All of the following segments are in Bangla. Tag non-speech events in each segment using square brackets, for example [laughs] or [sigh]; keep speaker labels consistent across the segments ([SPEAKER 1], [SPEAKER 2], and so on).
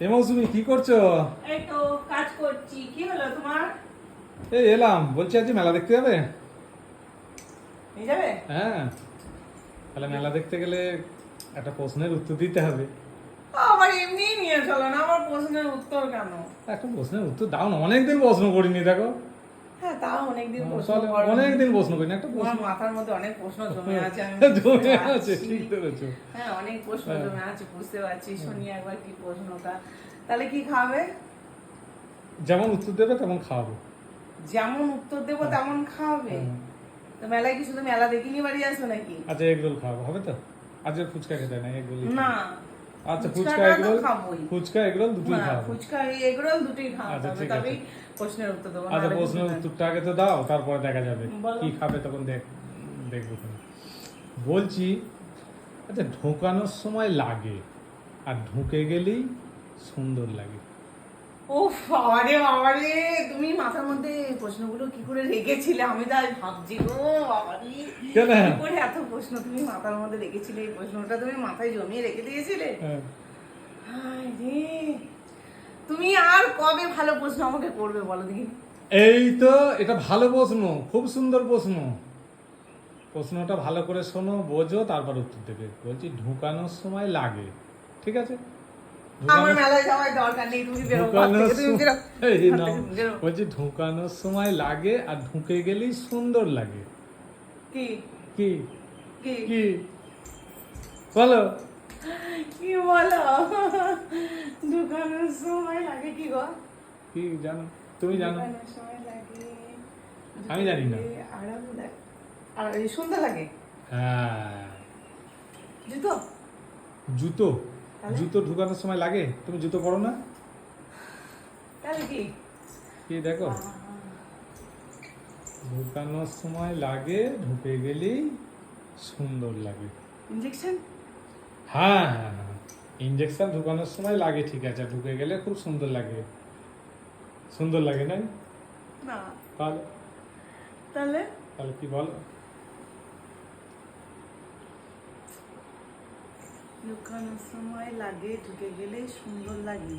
[SPEAKER 1] এ মৌসুমি কি করছ?
[SPEAKER 2] এই তো কাজ করছি। কি হলো তোমার?
[SPEAKER 1] এই এলাম। বলছি আজ মেলা দেখতে যাবে?
[SPEAKER 2] নিয়ে যাবে?
[SPEAKER 1] হ্যাঁ। তাহলে মেলা দেখতে গেলে একটা প্রশ্নের উত্তর দিতে হবে।
[SPEAKER 2] এমনি নিয়ে চলো না। আমার প্রশ্নের উত্তর কেন?
[SPEAKER 1] একটা প্রশ্নের উত্তর দাও না। অনেকদিন প্রশ্ন করিনি দেখো।
[SPEAKER 2] হ্যাঁ তাও অনেকদিন প্রশ্ন
[SPEAKER 1] অনেকদিন প্রশ্ন করিনি একটা প্রশ্ন।
[SPEAKER 2] মাথার মধ্যে অনেক প্রশ্ন জমে আছে আমি
[SPEAKER 1] জমে আছে ঠিক ধরেছো।
[SPEAKER 2] হ্যাঁ অনেক প্রশ্ন
[SPEAKER 1] হ্যাঁ।
[SPEAKER 2] জমে আছে বুঝতে পারছি। শুনি একবার কি প্রশ্নটা। তাহলে কি খাবে?
[SPEAKER 1] যেমন উত্তর দেবে তেমন খাওয়াবো।
[SPEAKER 2] যেমন উত্তর দেবো তেমন খাওয়াবে
[SPEAKER 1] হ্যাঁ।
[SPEAKER 2] তো মেলায় কি শুধু মেলা দেখিনি বাড়ি আসো নাকি?
[SPEAKER 1] আচ্ছা এগ রোল খাওয়াবো হবে তো? আজকে ফুচকা খেতে হয় না এগ
[SPEAKER 2] না।
[SPEAKER 1] আচ্ছা ফুচকা এগ
[SPEAKER 2] তো
[SPEAKER 1] রোল
[SPEAKER 2] খাবোই।
[SPEAKER 1] ফুচকা এগরোল দুটোই খাব।
[SPEAKER 2] ফুচকা এগরোল দুটোই খাব
[SPEAKER 1] আচ্ছা, ঠিক আছে।
[SPEAKER 2] প্রশ্নের উত্তর দেবো
[SPEAKER 1] আচ্ছা প্রশ্নের উত্তরটা আগে তো দাও তারপরে দেখা যাবে কি খাবে তখন দেখ দেখব বলছি আচ্ছা ঢোকানোর সময় লাগে আর ঢুকে গেলেই সুন্দর লাগে।
[SPEAKER 2] উফ বাবারে বাবারে তুমি মাথার মধ্যে প্রশ্নগুলো কি করে রেখেছিলে? আমি তাই ভাবছি গো বাবারে কি করে এত প্রশ্ন তুমি মাথার মধ্যে রেখেছিলে? এই প্রশ্নটা তুমি মাথায় জমিয়ে রেখে দিয়েছিলে?
[SPEAKER 1] হ্যাঁ।
[SPEAKER 2] হায় রে তুমি আর কবে ভালো প্রশ্ন আমাকে করবে বলো দেখি?
[SPEAKER 1] এই তো এটা ভালো প্রশ্ন খুব সুন্দর প্রশ্ন। প্রশ্নটা ভালো করে শোনো বোঝো তারপর উত্তর দেবে। বলছি ঢুকানোর সময় লাগে ঠিক আছে?
[SPEAKER 2] আমার মেলায় যাওয়ার দরকার নেই তুমি বেরো
[SPEAKER 1] ঢুকানোর। [laughs] বলছি ঢুকানোর সময় লাগে আর ঢুকে গেলেই সুন্দর লাগে।
[SPEAKER 2] কি?
[SPEAKER 1] কি? বলো।
[SPEAKER 2] কি বলো? দোকানের সময় লাগে কি গো?
[SPEAKER 1] কি জানো? তুমি জানো?
[SPEAKER 2] সময় লাগে
[SPEAKER 1] আমি জানি না।
[SPEAKER 2] আরাম লাগে। আর সুন্দর লাগে?
[SPEAKER 1] হ্যাঁ।
[SPEAKER 2] জুতো?
[SPEAKER 1] জুতো? জুতো ঢুকানোর সময় লাগে? তুমি জুতো পরো না?
[SPEAKER 2] কি?
[SPEAKER 1] কি দেখো? ঢুকানোর সময় লাগে ঢুকে গেলেই সুন্দর লাগে।
[SPEAKER 2] ইঞ্জেকশন
[SPEAKER 1] হ্যাঁ হ্যাঁ হ্যাঁ ইঞ্জেকশন ঢুকানোর সময় লাগে ঠিক আছে। ঢুকে গেলে খুব সুন্দর লাগে। সুন্দর লাগে না
[SPEAKER 2] না
[SPEAKER 1] তাহলে?
[SPEAKER 2] তাহলে?
[SPEAKER 1] তাহলে কি বলো?
[SPEAKER 2] দোকানের সময় লাগে ঢুকে গেলে সুন্দর লাগে।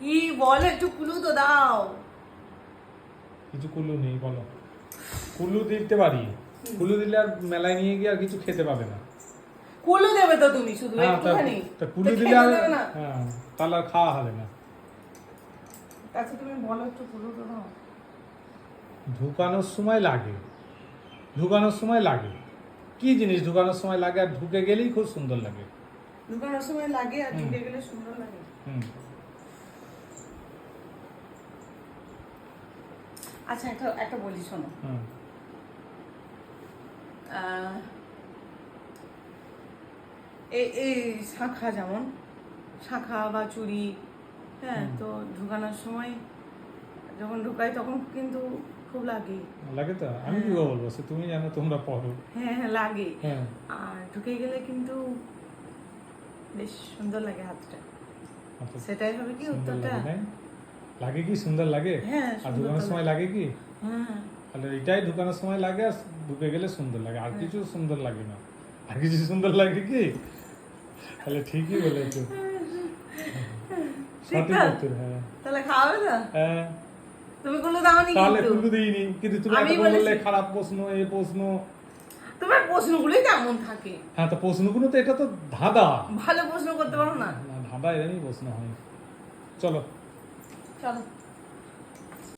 [SPEAKER 2] কি বল একটু কুলু তো দাও।
[SPEAKER 1] কিছু কুলু নেই বলো। কুলু দিতে পারি। কুলু দিলে আর মেলায় নিয়ে গিয়ে আর কিছু খেতে পাবে না।
[SPEAKER 2] কুলু দেবে তো তুমি শুধু
[SPEAKER 1] হ্যাঁ,
[SPEAKER 2] একটুখানি।
[SPEAKER 1] তো কুলু দিলে আর হ্যাঁ তাহলে আর খাওয়া হবে না।
[SPEAKER 2] আচ্ছা তুমি বলো একটু কুলু তো দাও।
[SPEAKER 1] ঢুকানোর সময় লাগে। ঢুকানোর সময় লাগে। কি জিনিস? ঢুকানোর সময় লাগে আর ঢুকে গেলেই খুব সুন্দর লাগে।
[SPEAKER 2] দোকানের সময় লাগে আর ঢুকে গেলে সুন্দর লাগে।
[SPEAKER 1] হুম।
[SPEAKER 2] আচ্ছা একটা একটা বলি শোনো। এই এই শাঁখা যেমন শাঁখা বা চুড়ি হ্যাঁ তো ঢুকানোর সময় যখন ঢুকাই তখন কিন্তু খুব লাগে।
[SPEAKER 1] লাগে তো? আমি কি বলব? সে তুমি জানো তোমরা পড়ো।
[SPEAKER 2] হ্যাঁ হ্যাঁ লাগে।
[SPEAKER 1] হ্যাঁ।
[SPEAKER 2] আর ঢুকে গেলে কিন্তু বেশ সুন্দর লাগে হাতটা।
[SPEAKER 1] আচ্ছা,
[SPEAKER 2] সেটাই হবে কি উত্তরটা?
[SPEAKER 1] লাগে কি? সুন্দর লাগে?
[SPEAKER 2] হ্যাঁ,
[SPEAKER 1] আর ঢুকানোর সময় লাগে কি?
[SPEAKER 2] হ্যাঁ
[SPEAKER 1] তাহলে এটাই ঢুকানোর সময় লাগে আর ঢুকে গেলে সুন্দর লাগে। আর
[SPEAKER 2] হ্যাঁ।
[SPEAKER 1] কিছু সুন্দর লাগে না। আর কিছু সুন্দর লাগে কি? তাহলে ঠিকই বলেছ। সঠিক উত্তর হ্যাঁ।
[SPEAKER 2] তাহলে খাওয়াবে
[SPEAKER 1] হ্যাঁ।
[SPEAKER 2] তুমি কোনো দাওনি
[SPEAKER 1] তাহলে
[SPEAKER 2] কিন্তু।
[SPEAKER 1] কুলু দিইনি কিন্তু তুমি
[SPEAKER 2] আমি
[SPEAKER 1] বললে খারাপ প্রশ্ন এই প্রশ্ন।
[SPEAKER 2] তোমার প্রশ্নগুলোই তেমন থাকে?
[SPEAKER 1] হ্যাঁ তো প্রশ্নগুলো তো এটা তো ধাঁধা।
[SPEAKER 2] ভালো প্রশ্ন করতে পারো না?
[SPEAKER 1] না ধাঁধা এরকমই প্রশ্ন হয়। চলো।
[SPEAKER 2] চলো।